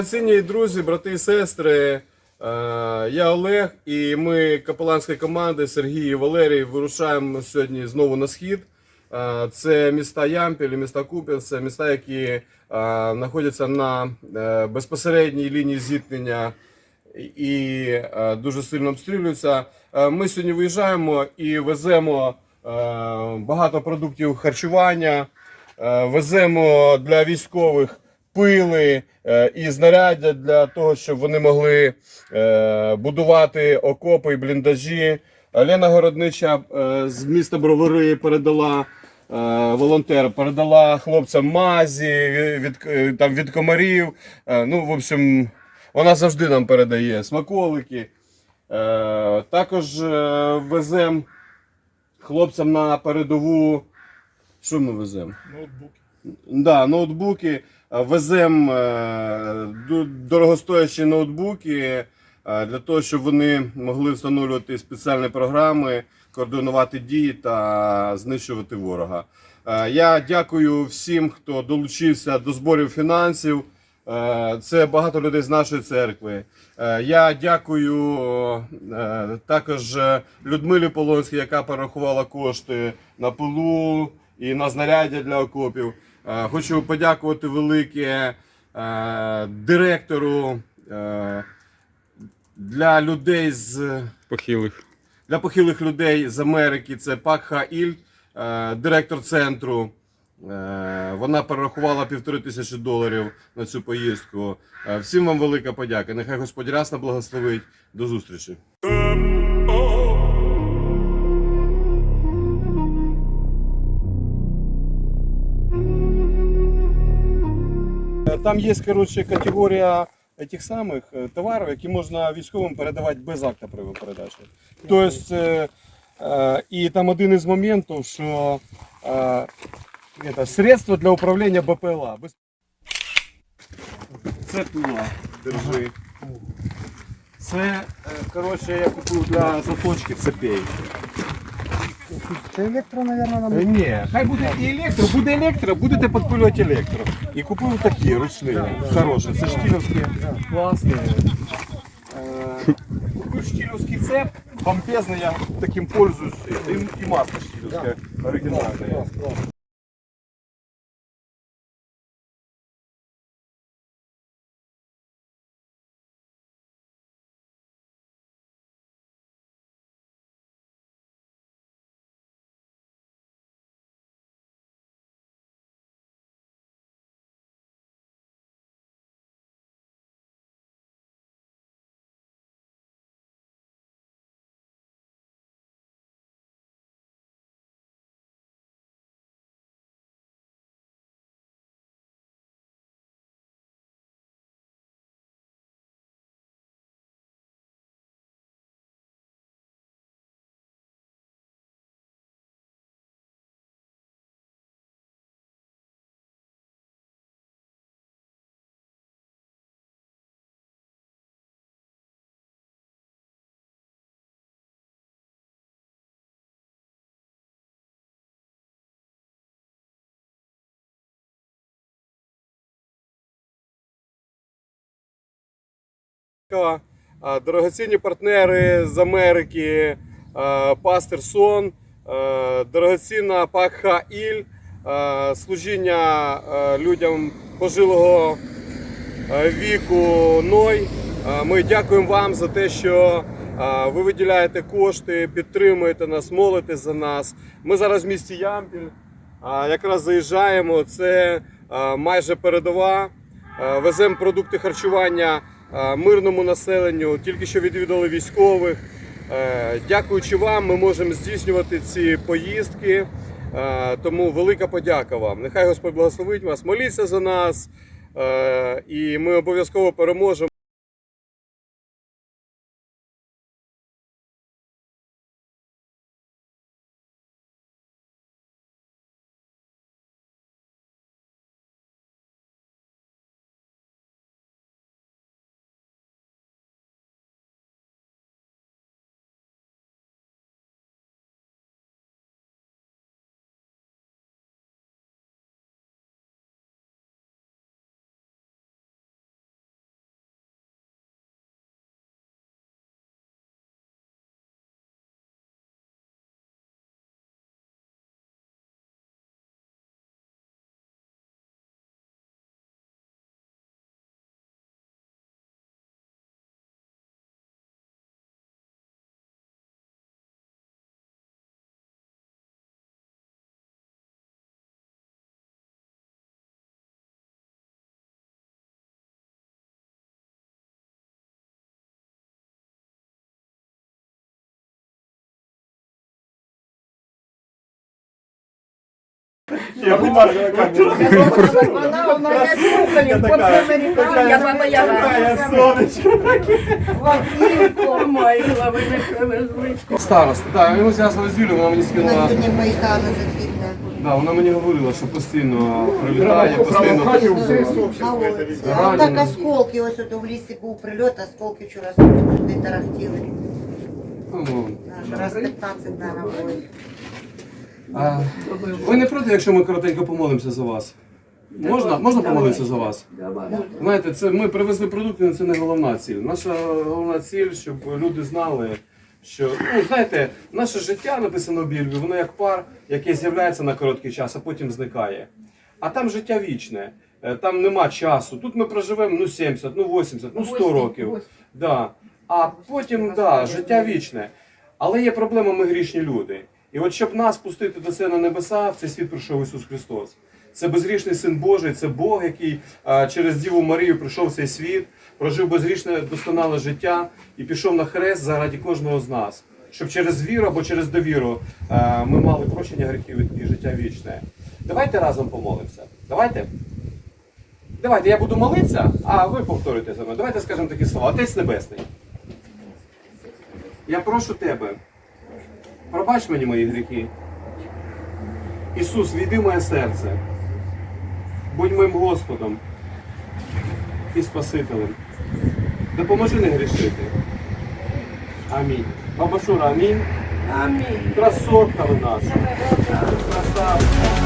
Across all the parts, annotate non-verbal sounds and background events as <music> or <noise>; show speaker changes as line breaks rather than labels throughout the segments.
Дорогоцінні друзі, брати і сестри, е, я Олег і ми капеланської команди Сергій і Валерій вирушаємо сьогодні знову на схід. Е, Це міста Ямпіль, міста Куп'янськ, це міста, які е, знаходяться на безпосередній лінії зіткнення і дуже сильно обстрілюються. Ми сьогодні виїжджаємо і веземо багато продуктів харчування, веземо для військових пили е, і знаряддя для того, щоб вони могли е, будувати окопи і бліндажі. Лена Городнича е, з міста Бровари передала. Волонтер передала хлопцям мазі від, там, від комарів. Ну, в общем, вона завжди нам передає смаколики. Також веземо хлопцям на передову. Що ми веземо?
Ноутбуки.
Да, ноутбуки. Веземо дорогостоячі ноутбуки е, для того, щоб вони могли встановлювати спеціальні програми, координувати дії та знищувати ворога. Е, Я дякую всім, хто долучився до зборів фінансів. Е, Це багато людей з нашої церкви. Е, Я дякую е, також Людмилі Полонській, яка перерахувала кошти на пилу і на знаряддя для окопів. Е, Хочу подякувати велике е, директору е, для людей з
Похилих.
для похилих людей з Америки. Це Пак Ха Іль, е, директор центру. Вона перерахувала півтори тисячі доларів на цю поїздку. Всім вам велика подяка. Нехай Господь рясно благословить. До зустрічі. Там є коротше, категорія тих самих е, товарів, які можна військовим передавати без акта при передачі. Тобто, е, е, і там один із моментів, що е, это, средства для управління БПЛА. Це пила, держи. Це, е, коротше, я купив для заточки цепей.
Це електро, мабуть, нам.
Е, Ні, хай буде і електро, буде електро, будете підпилювати електро. І купив такі ручні, хороші, це штілівські, класні. Е, Купив штілівський цеп, помпезний, я таким пользуюсь, і, і маска штілівська оригінальна. Дорогоцінні партнери з Америки, а, Пастор Сон, дорогоцінна Пакха Іль, служіння людям пожилого віку Ной. Ми дякуємо вам за те, що ви виділяєте кошти, підтримуєте нас, молитесь за нас. Ми зараз в місті Ямпіль. Якраз заїжджаємо. Це майже передова. Веземо продукти харчування мирному населенню. Тільки що відвідали військових. Е, Дякуючи вам, ми можемо здійснювати ці поїздки. Е, Тому велика подяка вам. Нехай Господь благословить вас, моліться за нас, е, і ми обов'язково переможемо.
Я понимаю, что камера.
Она у нас куколь, вот американка, я баба Яга.
Староста, так, ми зв'язали з Юлею, вона мені скинула.
сьогодні
Да, вона мені говорила, що постійно прилітає, постійно.
А так осколки, ось тут в лісі був прильот, осколки вчора сюди тарахтіли.
Ну,
Раз 15 на було.
А, ви не проти, якщо ми коротенько помолимося за вас? Можна? Можна помолитися за вас? Знаєте, це ми привезли продукти, але це не головна ціль. Наша головна ціль, щоб люди знали, що ну знаєте, наше життя написано в Біблії, воно як пар, яке з'являється на короткий час, а потім зникає. А там життя вічне, е, там нема часу. Тут ми проживемо ну 70, ну 80, ну 100 років. Да. А потім, да, життя вічне. Але є проблема, ми грішні люди. І от щоб нас пустити до себе на небеса, в цей світ прийшов Ісус Христос. Це безгрішний син Божий, це Бог, який а, через Діву Марію прийшов в цей світ, прожив безгрішне досконале життя і пішов на хрест заради кожного з нас. Щоб через віру або через довіру а, ми мали прощення гріхів і життя вічне. Давайте разом помолимося. Давайте. Давайте, я буду молитися, а ви повторюйте за мною. Давайте скажемо такі слова. Отець Небесний. Я прошу тебе, пробач мені мої гріхи. Ісус, війди в моє серце. Будь моїм Господом і Спасителем. Допоможи не грішити. Амінь. Баба Шура, амінь.
Амінь.
Красотка ви нас. Красавця.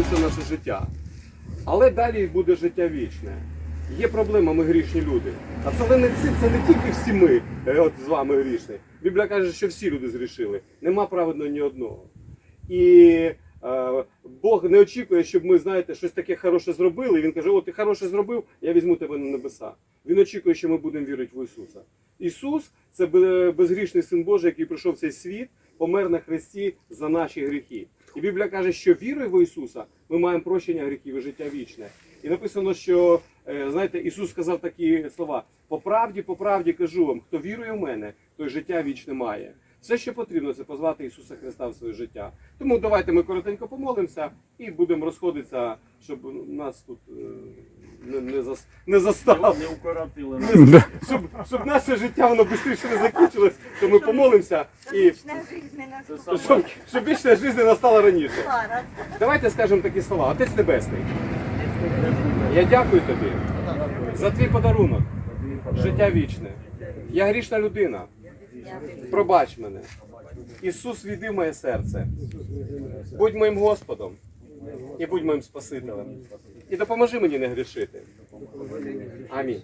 Проходиться наше життя. Але далі буде життя вічне. Є проблема, ми грішні люди. А це не, ці- це не тільки всі ми, е, от з вами грішні. Біблія каже, що всі люди згрішили. Нема праведного ні одного. І е, Бог не очікує, щоб ми, знаєте, щось таке хороше зробили. Він каже: О, ти хороше зробив, я візьму тебе на небеса. Він очікує, що ми будемо вірити в Ісуса. Ісус це безгрішний син Божий, який прийшов в цей світ, помер на хресті за наші гріхи. І Біблія каже, що вірою в Ісуса ми маємо прощення гріхів і життя вічне. І написано, що е, знаєте, Ісус сказав такі слова: по правді, по правді кажу вам, хто вірує в мене, той життя вічне має. Все, що потрібно, це позвати Ісуса Христа в своє життя. Тому давайте ми коротенько помолимося і будемо розходитися, щоб нас тут е, не, не, зас, не застав.
Не укоротили.
Не- щоб, щоб наше життя воно швидше не закінчилось, то ми помолимося і щоб, щоб вічна життя настала раніше. Давайте скажемо такі слова. Отець Небесний, я дякую тобі за твій подарунок, життя вічне. Я грішна людина. Пробач мене. Ісус, війди в моє серце. Будь моїм Господом і будь моїм Спасителем. І допоможи мені не грішити. Амінь.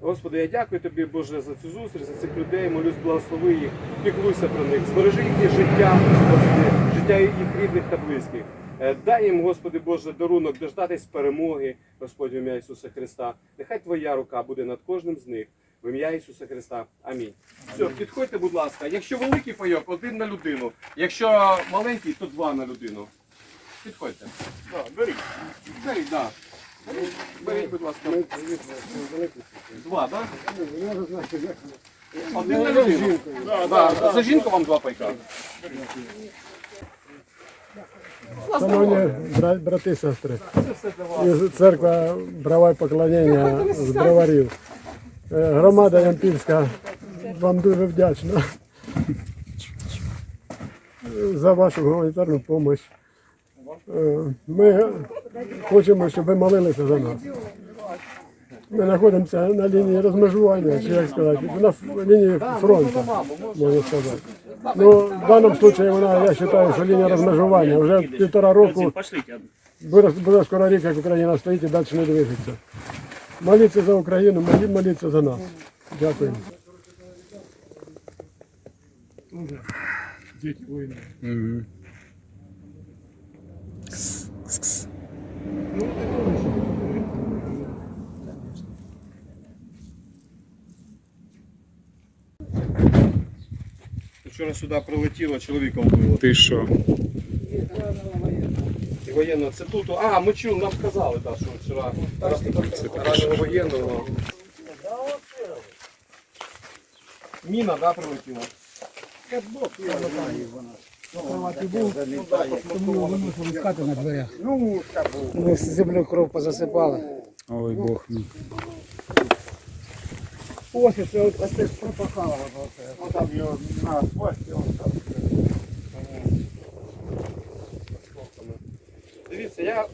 Господи, я дякую тобі, Боже, за цю зустріч, за цих людей. Молюсь, благослови їх, піклуйся про них, збережи їхнє життя, Господи, життя їх рідних та близьких. Е, Дай їм, Господи Боже, дарунок дождатись перемоги, Господь, в ім'я Ісуса Христа. Нехай Твоя рука буде над кожним з них. В ім'я Ісуса Христа. Амінь. Все, підходьте, будь ласка. Якщо великий пайок, один на людину. Якщо маленький, то два на людину. Підходьте.
Да, беріть.
Беріть, да. Беріть, беріть, будь ласка. Два, так? Один на людину. Да, За жінку вам два пайка.
Шановні брати і сестри, і церква брава поклонення з броварів. Е, Громада Ямпільська вам дуже вдячна за вашу гуманітарну допомогу. Ми хочемо, щоб ви молилися за нас. Ми знаходимося на лінії розмежування, чи як сказати, на ф- лінії фронту, можна сказати. Ну, в даному випадку вона, я вважаю, що лінія розмежування. Вже півтора року Буде, буде скоро рік, як Україна стоїть і далі не движеться. моліться за Україну, молі- моліться за нас. Дякую. Діти воїни.
Вчора сюди прилетіло, чоловіка вбило.
Ти що?
І воєнного. Це тут. А, ми чули, нам сказали, так, що вчора раненого воєнного. Міна, да, прилетіла?
Ну, землю кров позасипали.
Ой, Бог мій.
Ось це от ось це ж пропахало. воно це.
Там його на асфальті, он там.
Дивіться, я е,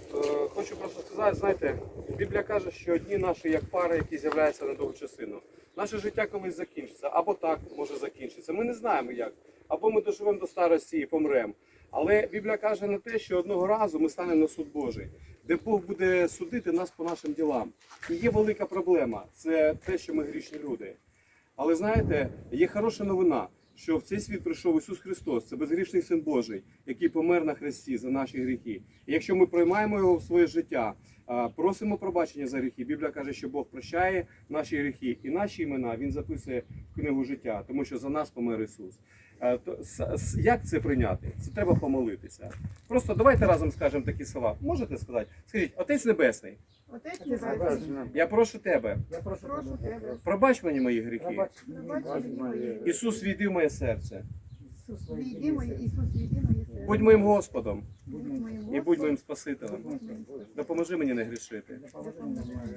хочу просто сказати, знаєте, Біблія каже, що дні наші як пари, які з'являються на довгу часину. Наше життя колись закінчиться, або так може закінчитися. Ми не знаємо як. Або ми доживемо до старості і помремо. Але Біблія каже на те, що одного разу ми станемо на суд Божий, де Бог буде судити нас по нашим ділам. І є велика проблема це те, що ми грішні люди. Але знаєте, є хороша новина, що в цей світ прийшов Ісус Христос, це безгрішний Син Божий, який помер на хресті за наші гріхи. І якщо ми приймаємо його в своє життя, просимо пробачення за гріхи. Біблія каже, що Бог прощає наші гріхи і наші імена Він записує в книгу життя, тому що за нас помер Ісус. То с- с- Як це прийняти? Це треба помолитися. Просто давайте разом скажемо такі слова. Можете сказати? Скажіть, Отець Небесний,
Отець Небесний,
я прошу тебе,
Я прошу
прошу тебе,
пробач мені мої гріхи.
пробач.
пробач мої.
Ісус, війди в моє серце.
Війди моє, Ісус, війди моє серце.
Будь моїм Господом і будь моїм Спасителем. Допоможи мені не грішити.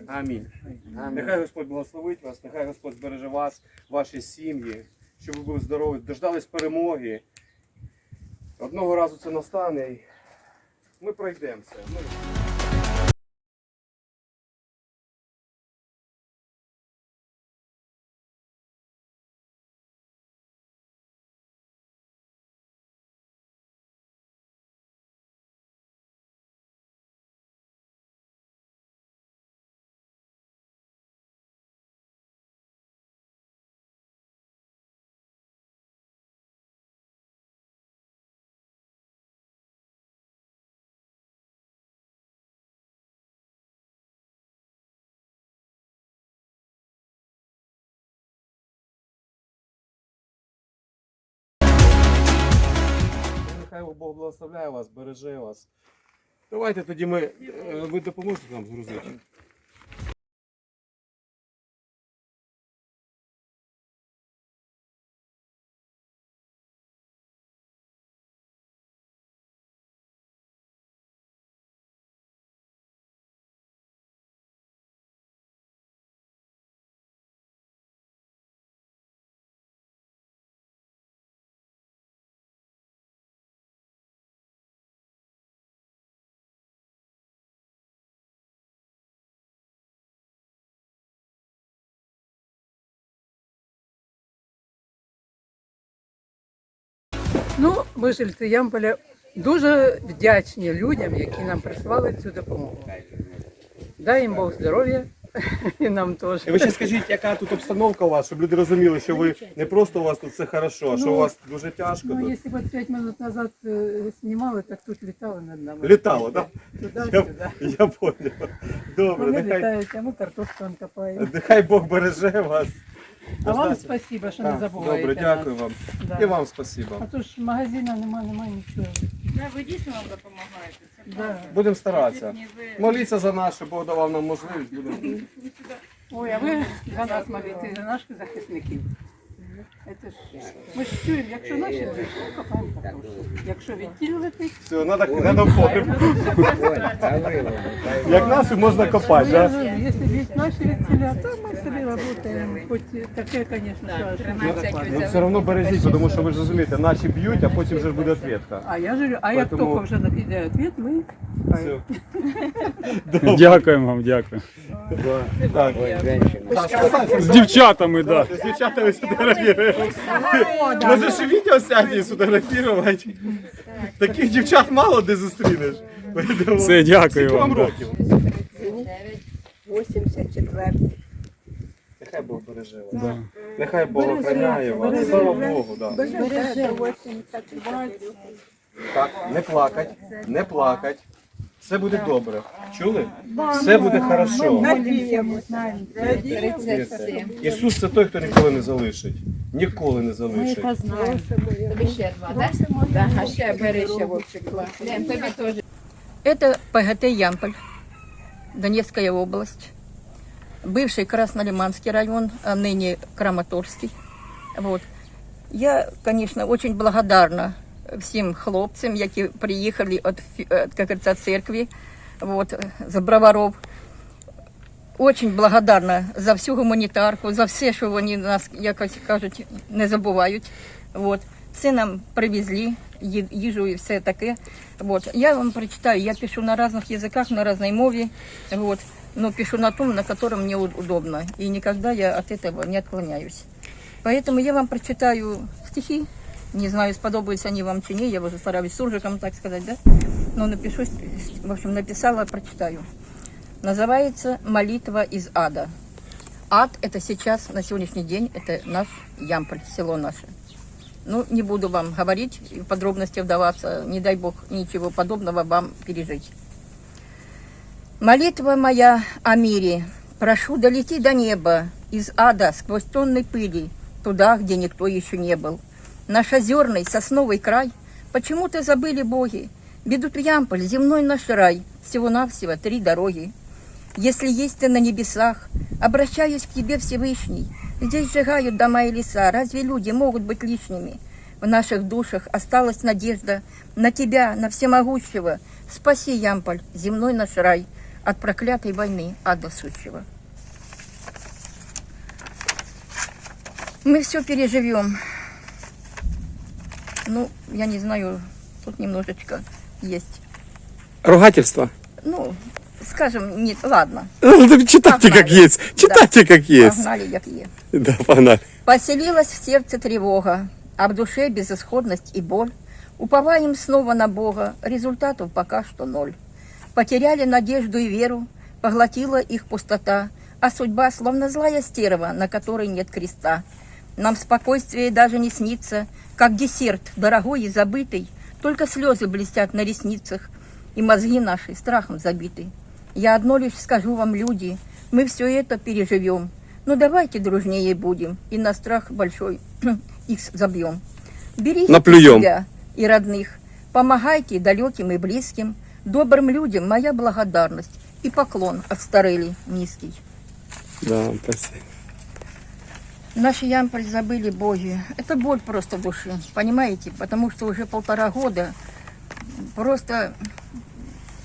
Амінь. Нехай Господь благословить вас, нехай Господь збереже вас, ваші сім'ї, щоб ви були здорові, дождались перемоги. Одного разу це настане. і Ми пройдемо Нехай Бог благословляє вас, береже вас. Давайте тоді ми. е, Ви допоможете нам згрузити.
Ну, ми жильці Ямполя дуже вдячні людям, які нам прислали цю допомогу. Дай їм Бог здоров'я <laughs> і нам теж.
І ви ще скажіть, яка тут обстановка у вас, щоб люди розуміли, що ви не просто у вас тут все хорошо, а що у вас дуже тяжко
Ну,
тут.
якщо б 5 минут назад е, знімали, так тут літали над нами.
Літало, так? Я,
Туди-сюди.
я понял. Добре,
Вони
нехай,
літають, а ми картошку вон копаємо.
нехай Бог береже вас.
А вам спасибо, що не забуваєте
Добре, дякую вам.
Да.
І вам спасибо.
А то ж магазину немає, немає нічого.
Ви дійсно нам допомагаєте. Це
Да.
Будемо старатися. Моліться за нас, щоб Бог давав нам можливість. Будемо.
Ой, а ви за нас моліться, і за наших захисників. Це ж, ми ж чуємо, якщо наші ближче, копаємо картошку. Якщо відділ летить,
Все, надо, надо в погреб. Як наші можна копати,
Ну, я
так?
же, Если ведь наши ведь то мы себе работаем. Хоть таке, конечно, что
Ну все одно бережіть, тому що ви ж розумієте, наші б'ють, а потім вже ж буде відповідка.
А я же, а як
Поэтому-
только вже піде ответ, ми
Все.
Дякуємо вам, дякую.
Так.
З дівчатами, так.
З дівчатами сфотографіруємо. Може ще відео сяді і сфотографувати. Таких дівчат мало де зустрінеш.
Все, дякую
Скільки вам
вам.
років?
84.
Нехай Бог береже вас.
Да.
Нехай Бог охороняє вас. Слава Богу, да.
Береже 84.
Так, не плакать, не плакать. Все буде добре. Чули? Все буде хорошо.
Надіємося.
Вірте. Ісус це той, хто ніколи не залишить. Ніколи не залишить.
Тобі ще два, так? Так, а ще бери ще вовчик. Лен, тобі теж.
Это ПГТ Ямполь, Донецкая область, бывший Краснолиманский район, а ныне Краматорский. Вот. Я, конечно, очень благодарна всем хлопцам, які приїхали от, фі- е, как говорится, от церкви, вот, з броваров. Очень благодарна за всю гуманітарку, за все, що вони нас, якось кажуть, не забувають. Вот. Все нам привезли, ї- їжу і все таке. Вот. Я вам прочитаю, я пишу на разных языках, на разной мове, вот. но пишу на том, на котором мне у- удобно. И никогда я от этого не отклоняюсь. Поэтому я вам прочитаю стихи. Не знаю, сподобаются они вам чи не, я уже стараюсь суржиком, так сказать, да? Но напишу, в общем, написала, прочитаю. Называется «Молитва из ада». Ад – это сейчас, на сегодняшний день, это наш Ямполь, село наше. Ну, не буду вам говорить, в подробности вдаваться, не дай Бог ничего подобного вам пережить. Молитва моя о мире, прошу, долети до неба, из ада сквозь тонны пыли, туда, где никто еще не был. Наш озерный сосновый край, почему-то забыли боги, ведут в Ямполь, земной наш рай, всего-навсего три дороги. Если есть ты на небесах, обращаюсь к тебе, Всевышний. Здесь сжигают дома и леса. Разве люди могут быть лишними? В наших душах осталась надежда на тебя, на всемогущего. Спаси, Ямполь, земной наш рай, от проклятой войны ада сущего. Мы все переживем. Ну, я не знаю, тут немножечко есть.
Ругательство.
Ну, скажем, нет, ладно. <laughs>
Ну, Читайте как
Погнали.
есть. Читайте как есть.
Погнали, як є.
Да, погнали.
Поселилась в сердце тревога, а в душе безысходность и боль. Уповаем снова на Бога, результатов пока что ноль. Потеряли надежду и веру, поглотила их пустота, а судьба словно злая стерва, на которой нет креста. Нам спокойствие даже не снится, как десерт, дорогой и забытый, только слезы блестят на ресницах, и мозги наши страхом забиты. Я одно лишь скажу вам, люди, мы все это переживем. Ну давайте дружнее будем и на страх большой <clears throat> их забьем. Берите
Наплюем.
себя и родных, помогайте далеким и близким, добрым людям моя благодарность и поклон от старели низкий.
Да, спасибо.
Наши ямполь забыли боги. Это боль просто в душе, понимаете? Потому что уже полтора года просто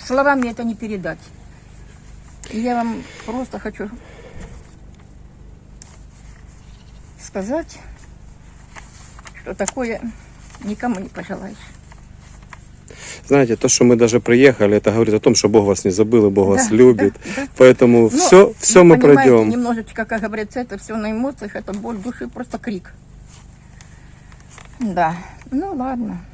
словами это не передать. И я вам просто хочу сказать, что такое никому не пожелаешь.
Знаете, то, что мы даже приехали, это говорит о том, что Бог вас не забыл, и Бог вас
Да,
любит.
да, да.
Поэтому
Ну,
все, все мы пройдем.
Немножечко, как говорится, это все на эмоциях, это боль души, просто крик. Да, ну ладно.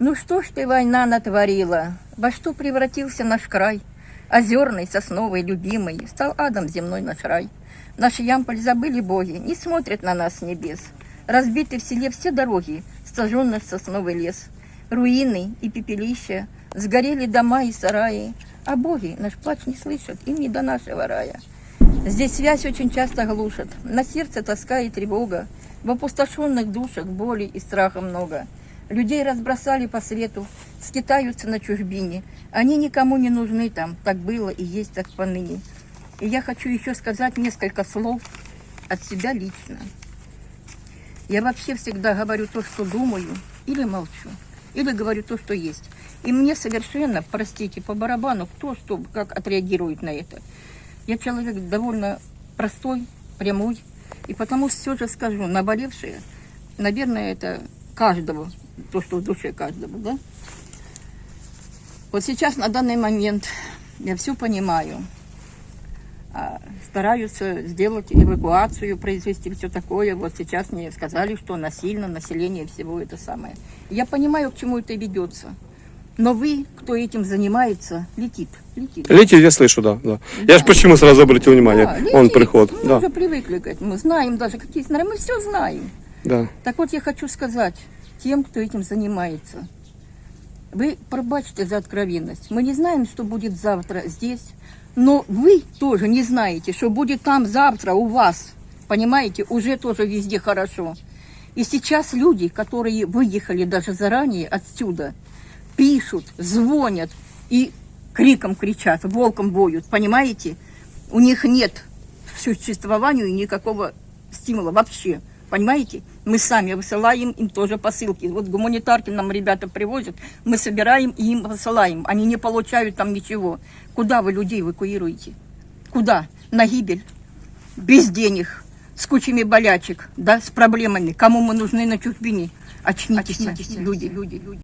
Ну что ж ты, война, натворила? Во что превратился наш край? Озерный, сосновый, любимый, стал адом земной наш рай. Наш Ямполь забыли боги, не смотрят на нас небес. Разбиты в селе все дороги, сожженный сосновый лес. Руины и пепелища, сгорели дома и сараи. А боги наш плач не слышат, им не до нашего рая. Здесь связь очень часто глушат, на сердце тоска и тревога, в опустошенных душах боли и страха много. Людей разбросали по свету, скитаются на чужбине. Они никому не нужны там, так было и есть так поныне. И я хочу еще сказать несколько слов от себя лично. Я вообще всегда говорю то, что думаю, или молчу, или говорю то, что есть. И мне совершенно, простите, по барабану, кто что, как отреагирует на это. Я человек довольно простой, прямой, и потому все же скажу, наболевшее, наверное, это каждого, то, что в душе каждого, да? Вот сейчас, на данный момент, я все понимаю, а, стараются сделать эвакуацию, произвести все такое. Вот сейчас мне сказали, что насильно население всего это самое. Я понимаю, к чему это ведется. Но вы, кто этим занимается, летит, летит.
Летит, я слышу, да. да. Я же почему сразу обратил внимание.
Да, летит.
Он приход.
Мы
Да,
уже привыкли к этому, знаем даже какие сценарии, мы все знаем.
да.
Так вот я хочу сказать тем, кто этим занимается. Вы пробачьте за откровенность. Мы не знаем, что будет завтра здесь, но вы тоже не знаете, что будет там завтра у вас. Понимаете, уже тоже везде хорошо. И сейчас люди, которые выехали даже заранее отсюда, пишут, звонят и криком кричат, волком воют, понимаете? У них нет существованию никакого стимула вообще. Понимаете? Мы сами высылаем им тоже посылки. Вот гуманитарки нам ребята привозят, мы собираем и им посылаем. Они не получают там ничего. Куда вы людей эвакуируете? Куда? На гибель? Без денег, с кучами болячек, да, с проблемами. Кому мы нужны на чужбине? Очнитесь, люди, люди, люди.